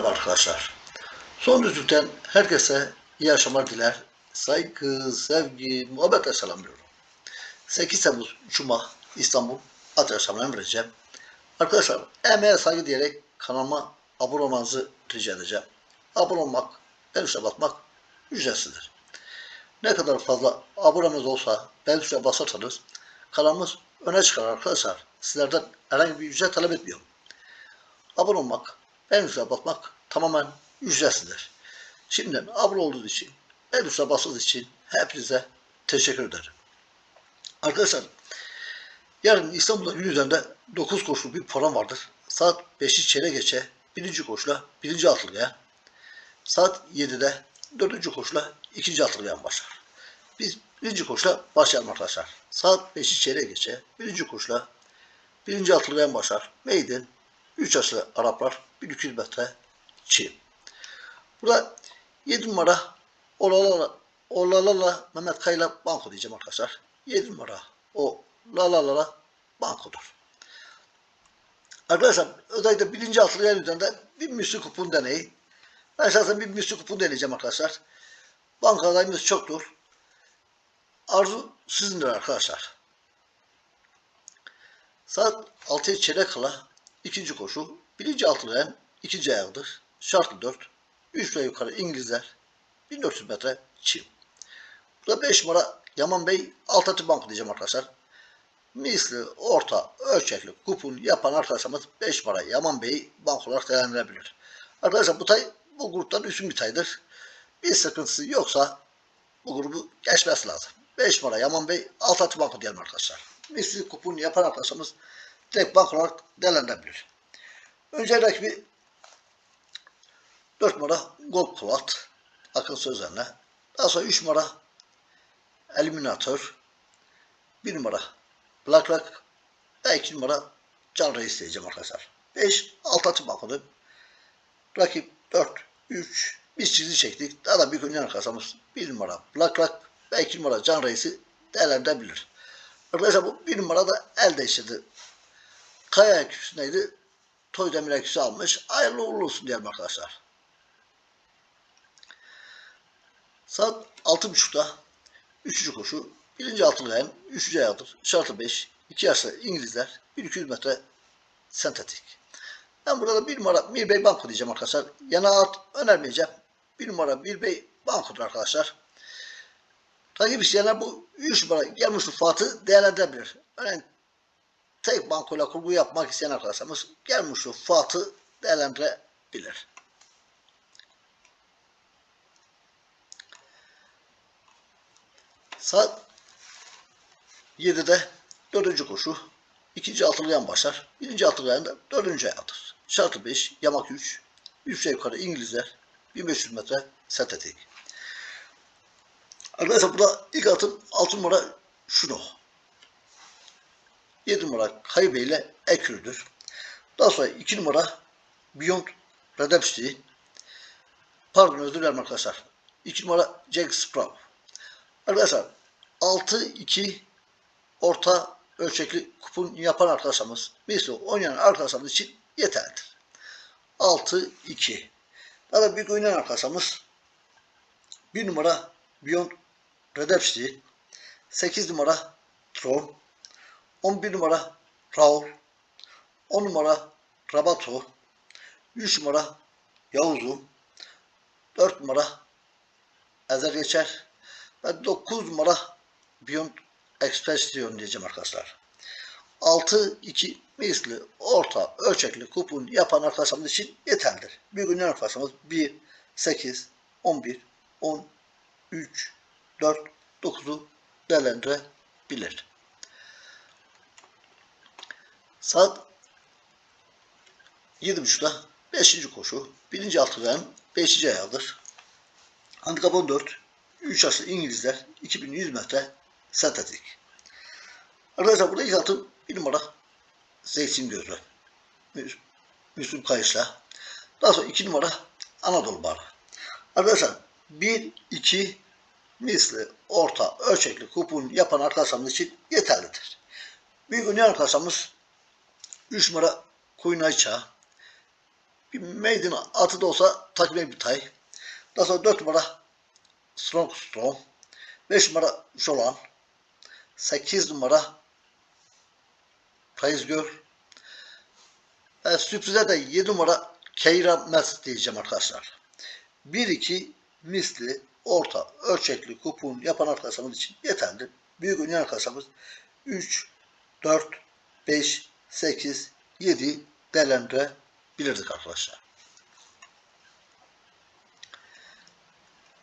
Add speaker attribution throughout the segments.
Speaker 1: Merhaba arkadaşlar. Son düzlükten herkese iyi akşamlar diler. Saygı, sevgi, muhabbetle selamlıyorum. 8 Temmuz Cuma İstanbul adresime emredeceğim. Arkadaşlar emeğe saygı diyerek kanalıma abone olmanızı rica edeceğim. Abone olmak, el tuşuna basmak ücretsizdir. Ne kadar fazla abonemiz olsa bel tuşuna basarsanız kanalımız öne çıkar arkadaşlar. Sizlerden herhangi bir ücret talep etmiyorum. Abone olmak, en tuşuna basmak tamamen ücretsizdir. Şimdiden abone olduğunuz için, en tuşuna bastığınız için hepinize teşekkür ederim. Arkadaşlar, yarın İstanbul'da gün üzerinde 9 koşulu bir program vardır. Saat 5'i çeyrek geçe birinci koşula birinci atılgaya, saat 7'de dördüncü koşula ikinci atılgayan başlar. Biz birinci koşula başlayalım arkadaşlar. Saat 5'i çeyrek geçe birinci koşula birinci atılgayan başlar. Maiden 3 yaşlı Araplar 1200 metre Çin. Burada 7 numara Olalala, Olalala Mehmet Kayla banko diyeceğim arkadaşlar. 7 numara o Lalalala bankodur. Arkadaşlar özellikle birinci altılı yer üzerinde bir müslü kupon deneyi. Ben şahsen bir müslü kupon deneyeceğim arkadaşlar. Banka adayımız çoktur. Arzu sizindir arkadaşlar. Saat 6'ya çeyrek kala ikinci koşu. Birinci altılayan ikinci ayağıdır. Şartlı 4. 3 ve yukarı İngilizler. 1400 metre çim. Burada 5 numara Yaman Bey Altatı Bank diyeceğim arkadaşlar. Misli, orta, ölçekli, kupon yapan arkadaşlarımız 5 numara Yaman Bey bank olarak değerlendirebilir. Arkadaşlar bu tay bu gruptan üstün bir taydır. Bir sıkıntısı yoksa bu grubu geçmesi lazım. 5 numara Yaman Bey Altatı Bank diyelim arkadaşlar. Misli kupon yapan arkadaşlarımız direkt bank olarak değerlendirebilir. Önce rakibi 4 numara Gold Polat akıl sözlerine. Daha sonra 3 numara Eliminator 1 numara Black Rock ve 2 numara Can Reis diyeceğim arkadaşlar. 5 alt atı bakmadı. Rakip 4 3 biz çizgi çektik. Daha da bir gün arkadaşımız 1 numara Black Rock ve 2 numara Can Reis'i değerlendirebilir. Arkadaşlar bu 1 numara da el değiştirdi. Kaya küsüneydi. Toy demir almış. Hayırlı uğurlu olsun diyelim arkadaşlar. Saat 6.30'da 3. koşu. Birinci altılı yayın. 3. ayağıdır. Şartı 5. 2 yaşlı İngilizler. 1200 metre sentetik. Ben burada da 1 numara Mir Bey Banko diyeceğim arkadaşlar. Yana at önermeyeceğim. 1 numara Mir Bey Banko'dur arkadaşlar. Takip isteyenler bu 3 numara gelmiş Fatı değerlendirebilir. Örneğin tek bankoyla kurgu yapmak isteyen arkadaşlarımız gelmiş Fatı değerlendirebilir. Saat 7'de dördüncü koşu. ikinci altılıyan başlar. Birinci altılıyan da dördüncü ayağıdır. Şartı 5, yamak 3. Üç yukarı İngilizler. 1500 metre sentetik. Arkadaşlar burada ilk atın 6 numara şunu. 7 numara Kaybe ile Ekür'dür. Daha sonra 2 numara Beyond Redemption. Pardon özür dilerim arkadaşlar. 2 numara Jack Sprout. Arkadaşlar 6-2 orta ölçekli kupon yapan arkadaşlarımız mesela oynayan arkadaşlarımız için yeterlidir. 6-2 Daha da büyük oynayan arkadaşlarımız 1 numara Beyond Redemption 8 numara Tron 11 numara Raul 10 numara Rabato 3 numara Yavuzlu 4 numara Ezer Geçer ve 9 numara Beyond Expression diyeceğim arkadaşlar. 6-2 misli orta ölçekli kupon yapan arkadaşlarımız için yeterlidir. Bir gün arkadaşlarımız 1, 8, 11, 10, 3, 4, 9'u değerlendirebilir. Saat 7.30'da 5. koşu. 1. altıdan 5. ayağıdır. Handikap 14. 3 yaşlı İngilizler 2100 metre sentetik. Arkadaşlar burada ilk atım 1 numara Zeytin Gözü. Müslüm Kayış'la. Daha sonra 2 numara Anadolu Barı. Arkadaşlar 1, 2 misli, orta, ölçekli kupon yapan arkadaşlarımız için yeterlidir. Büyük oynayan arkadaşlarımız 3 numara Kuyun Ayça, bir maiden atı da olsa takviye bir tay. Daha sonra 4 numara Strong Strong. 5 numara Jolan. 8 numara Praise Girl. Ve sürprize de 7 numara Keira Mess diyeceğim arkadaşlar. 1-2 misli, orta, ölçekli kupon yapan arkadaşlarımız için yeterli. Büyük oynayan arkadaşlarımız 3, 4, 5, 8, 7 değerlendirebilirdik arkadaşlar.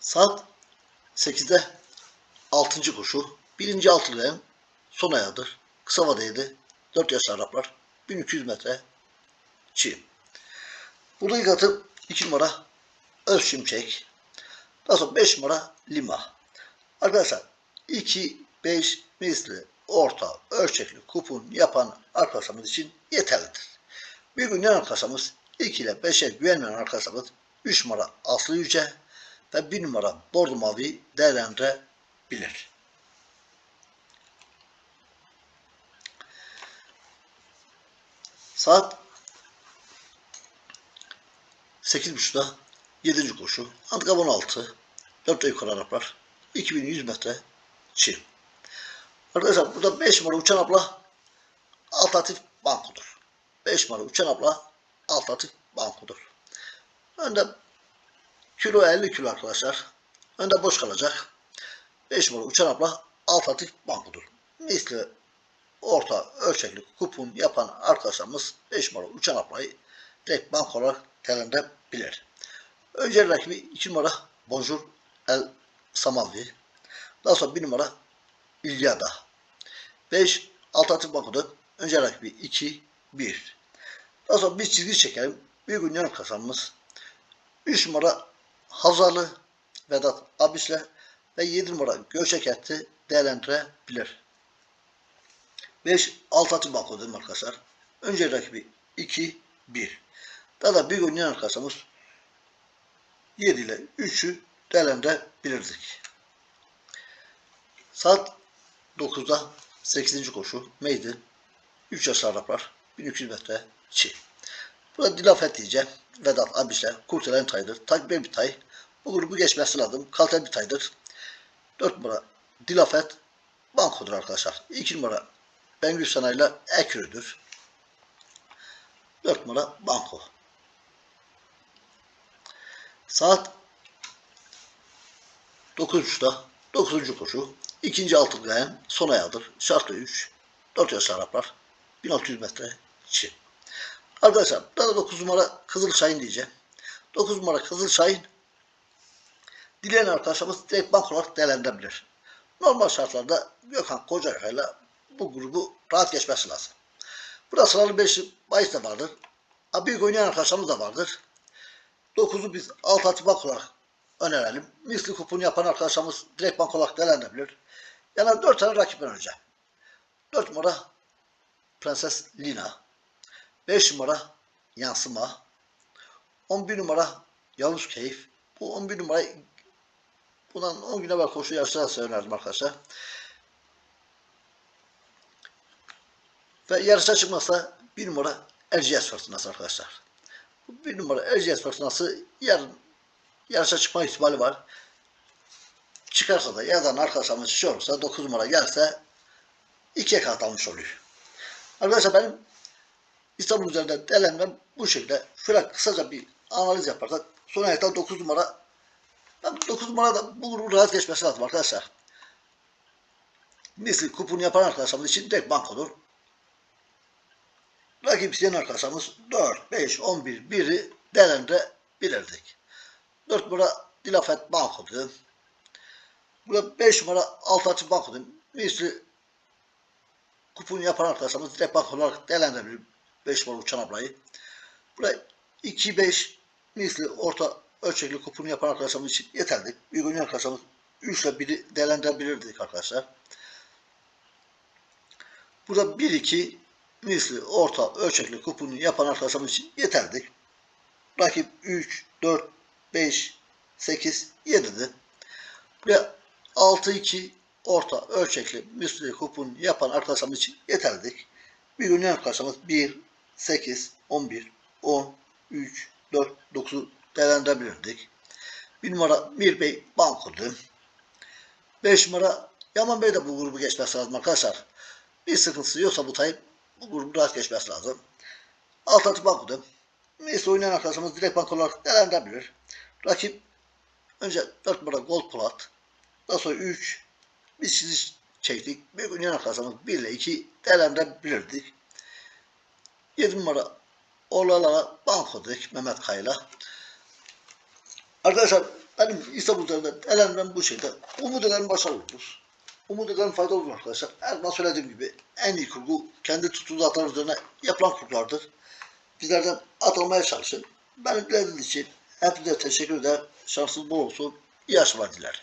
Speaker 1: Saat 8'de 6. koşu. Birinci altılığın son ayağıdır. Kısa vadeydi. 4 yaş Araplar. 1200 metre çiğ. Burada ilk atım 2 numara Öz Şimşek. Daha sonra 5 numara Lima. Arkadaşlar 2, 5 misli orta ölçekli kupon yapan arkadaşlarımız için yeterlidir. Bir gün yan arkadaşlarımız 2 ile 5'e güvenmeyen arkadaşlarımız 3 numara Aslı Yüce ve 1 numara Bordo Mavi değerlendirebilir. Saat 8.30'da 7. koşu. Antikap 16. 4 yukarı Araplar. 2100 metre Çin. Arkadaşlar burada 5 numara uçan abla alternatif bankodur. 5 numara uçan abla alternatif bankodur. Önde kilo 50 kilo arkadaşlar. Önde boş kalacak. 5 numara uçan abla alternatif bankodur. Misli orta ölçekli kupon yapan arkadaşlarımız 5 numara uçan ablayı direkt bank olarak değerlendirebilir. Önce rakibi 2 numara Bonjour El Samalvi. Daha sonra 1 numara İlyada. 5 alternatif bankoda önce rakibi 2 1. Daha sonra bir çizgi çekelim. Büyük ünlü kasamız 3 numara Hazarlı Vedat Abis'le ve 7 numara Göçek etti değerlendirebilir. 5 alternatif bankoda arkadaşlar. Önce rakibi 2 1. Daha da büyük oynayan kasamız 7 ile 3'ü değerlendirebilirdik. Saat 9'da 8. koşu Maiden 3 yaş Araplar 1200 metre çi. Burada Dilafet diyeceğim. Vedat Abiş'le Kurtelen Tay'dır. Takip bir tay. Bu grubu geçmesi lazım. Kalten bir taydır. 4 numara Dilafet Banko'dur arkadaşlar. 2 numara Bengül Sanay'la Ekürü'dür. 4 numara Banko. Saat 9.30'da 9. koşu. İkinci altın gayen son ayağıdır. Şartlı 3. 4 yaş Araplar. 1600 metre çi. Arkadaşlar burada 9 numara Kızıl Şahin diyeceğim. 9 numara Kızıl Şahin dileyen arkadaşlarımız direkt bank olarak değerlendirebilir. Normal şartlarda Gökhan Kocakay'la bu grubu rahat geçmesi lazım. Burada sıralı 5 bahis de vardır. Büyük oynayan arkadaşlarımız da vardır. 9'u biz alt atı bank olarak önerelim. Misli kuponu yapan arkadaşlarımız direkt bank olarak değerlendirebilir. Yani 4 tane rakip önce. 4 numara Prenses Lina. 5 numara Yansıma. 11 numara Yavuz Keyif. Bu 11 numara bundan 10 güne evvel koşu yarışlarsa önerdim arkadaşlar. Ve yarışa çıkmazsa 1 numara Erciyes Fırtınası arkadaşlar. Bu 1 numara Erciyes Fırtınası yarın yarışa çıkma ihtimali var. Çıkarsa da yazan arkadaşlarımız şey olursa 9 numara gelse ikiye katlanmış oluyor. Arkadaşlar benim İstanbul üzerinde değerlenmem bu şekilde. Şöyle kısaca bir analiz yaparsak son ayakta 9 numara ben 9 numara da bu rahat geçmesi lazım arkadaşlar. Misli kuponu yapan arkadaşlarımız için tek bankodur. Rakip isteyen arkadaşlarımız 4, 5, 11, 1'i değerlendirebilirdik. 4 numara Dilafet Banko'du. Burada 5 numara Altaçı Banko'du. Misli kuponu yapan arkadaşlarımız direkt bank olarak değerlendirebilir. 5 numara uçan ablayı. Burada 2, 5 misli orta ölçekli kuponu yapan arkadaşlarımız için yeterli. Bir gün arkadaşlarımız 3 ile 1'i değerlendirebilirdik arkadaşlar. Burada 1, 2 misli orta ölçekli kuponu yapan arkadaşlarımız için yeterli. Rakip 3, 4, 5, 8, 7'di. Buraya 6, 2 orta ölçekli misli kupon yapan arkadaşlarımız için yeterlidik. Bir gün arkadaşlarımız 1, 8, 11, 10, 3, değerlendirebilirdik. Bir numara Mir Bey Banko'du. Beş numara Yaman Bey de bu grubu geçmesi lazım arkadaşlar. Bir sıkıntısı yoksa bu tayın bu grubu rahat geçmesi lazım. Alternatif Banko'du. Neyse oynayan arkadaşımız direkt bank olarak değerlendirebilir. Rakip önce 4 numara Gold Plat. Daha sonra 3 biz çiziş çektik. Büyük oynayan arkadaşımız 1 ile 2 değerlendirebilirdik. 7 numara Olala Banko dedik Mehmet Kayla. Arkadaşlar benim İstanbul üzerinde değerlendirmem bu şeyde. Umut ederim başarılı olur. Umut ederim faydalı olur arkadaşlar. Her zaman söylediğim gibi en iyi kurgu kendi tuttuğu atlar üzerine yapılan kurgulardır. Bizlerden atılmaya çalışın. Benim dilediğiniz için hepinize teşekkür eder. Şansınız bol olsun. İyi akşamlar dilerim.